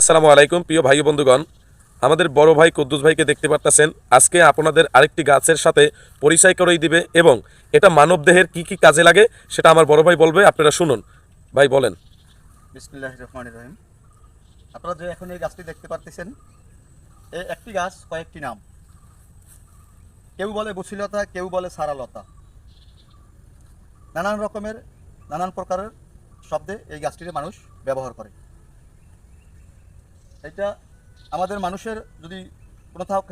আসসালামু আলাইকুম, প্রিয় ভাই বন্ধুগণ। আমাদের বড় ভাই কুদ্দুস ভাইকে দেখতে পারতেছেন। আজকে আপনাদের আরেকটি গাছের সাথে পরিচয় করেই দিবে এবং এটা মানব দেহের কি কি কাজে লাগে সেটা আমার বড় ভাই বলবে। আপনারা শুনুন। ভাই, বলেন। বিসমিল্লাহ রহিম। আপনারা যে এখন এই গাছটি দেখতে পারতেছেন এই একটি গাছ, কয়েকটি নাম। কেউ বলে বসিলতা কেউ বলে সারালতা। নানান রকমের, নানান প্রকারের শব্দে এই গাছটিকে মানুষ ব্যবহার করে। এটা আমাদের মানুষের যদি কোনো থাক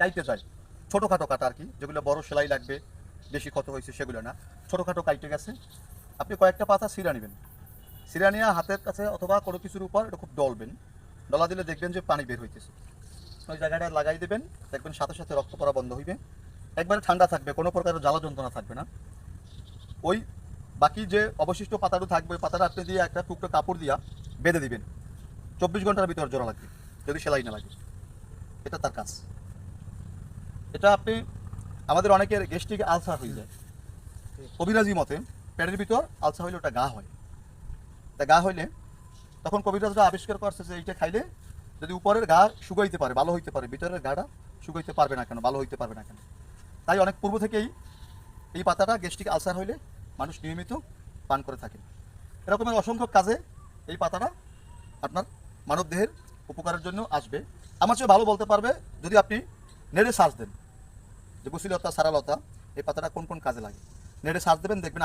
কাইতে যায়, ছোটোখাটো কাটা আর কি, যেগুলো বড় সেলাই লাগবে, বেশি ক্ষত হয়েছে সেগুলো না, ছোটোখাটো কাইটে গেছে, আপনি কয়েকটা পাতা সিরা নেবেন। সিরা নিয়ে হাতের কাছে অথবা কোনো কিছুর উপর, এটা খুব ডলবেন, ডলা দিলে দেখবেন যে পানি বের হইতেছে। ওই জায়গাটা লাগাই দেবেন, দেখবেন সাথে সাথে রক্ত পড়া বন্ধ হইবে। একবারে ঠান্ডা থাকবে, কোনো প্রকারের জ্বালা যন্ত্রণা থাকবে না। ওই বাকি যে অবশিষ্ট পাতাটা থাকবে পাতাটা আপনি দিয়ে একটা টুকরো কাপড় দিয়া বেঁধে দিবেন। চব্বিশ ঘণ্টার ভিতর জোড়া লাগবে যদি সেলাই না লাগে। এটা তার কাজ। এটা আপনি, আমাদের অনেকের গেস্টিক আলসার হয়ে যায়। কবিরাজি মতে পেটের ভিতর আলসার হইলে ওটা গা হয়। তা গা হইলে তখন কবিরাজরা আবিষ্কার করছে যে এইটা খাইলে যদি উপরের গা শুকাইতে পারে, ভালো হইতে পারে, ভিতরের গাটা শুকাইতে পারবে না কেন, ভালো হইতে পারবে না কেন। তাই অনেক পূর্ব থেকেই এই পাতাটা গ্যাস্ট্রিক আলসার হইলে মানুষ নিয়মিত পান করে থাকে। এরকমের অসংখ্য কাজে এই পাতাটা আপনার মানব দেহের উপকারের জন্য আসবে। আমার চেয়ে ভালো বলতে পারবে, যদি আপনি নেড়ে শ্বাস দেন। যে গুসিলতা সারালতা, এই পাতাটা কোন কোন কাজে লাগে? নেড়ে শ্বাস দেবেন, দেখবেন